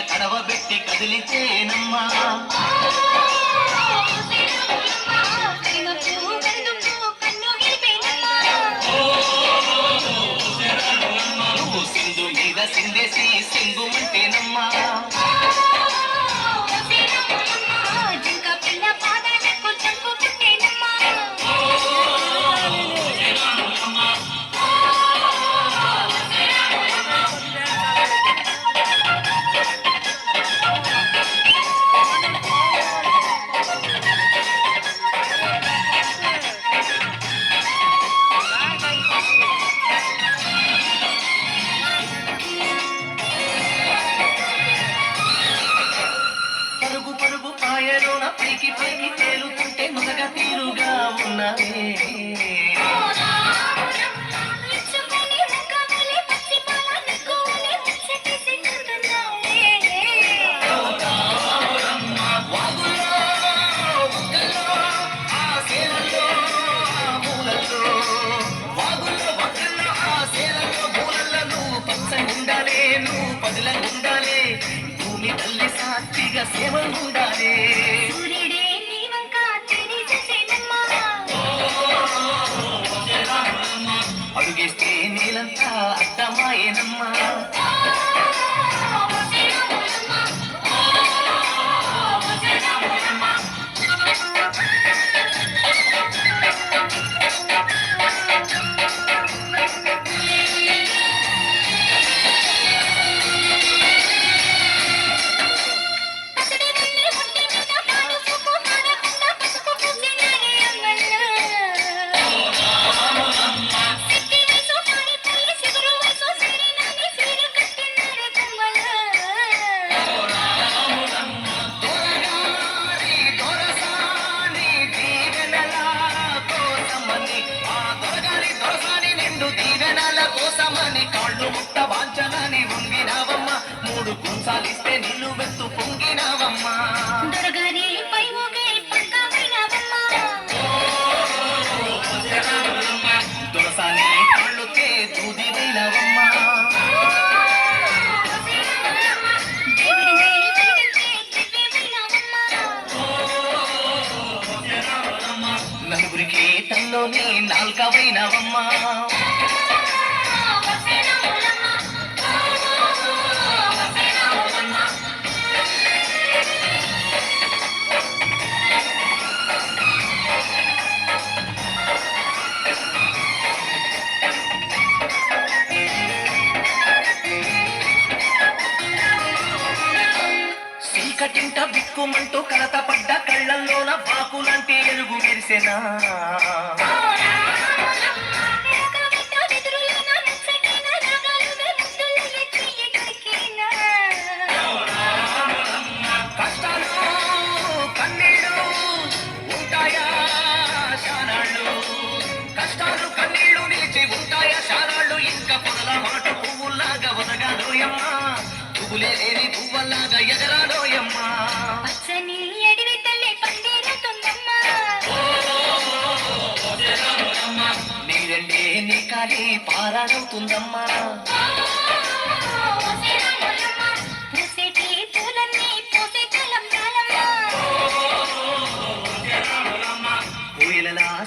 కడవబెట్టి కదిలించేనమ్మా. పదిలంగుండాలే. భూమి తల్లి సాక్షిగా సేవ ఉండాలి నీలంతా అర్థమాయేనమ్మా నలుగురికి తల్లోని నాల్కవైనవమ్మా. చీకటింట బిక్కుమంటూ కలతపడ్డ కళ్ళల్లోన బాకులంటే ఎలుగు మెరిసెనా? పువ్వులే లేని పువ్వల్లాగా ఎగరాలోయమ్మా. పచ్చని అడవి తల్లి పందిరుతుందమ్మా నీరండే నీ కాలి పారాడవుతుందమ్మా.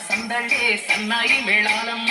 సందళ్ళే సన్నాయి మేళాలమ్మా.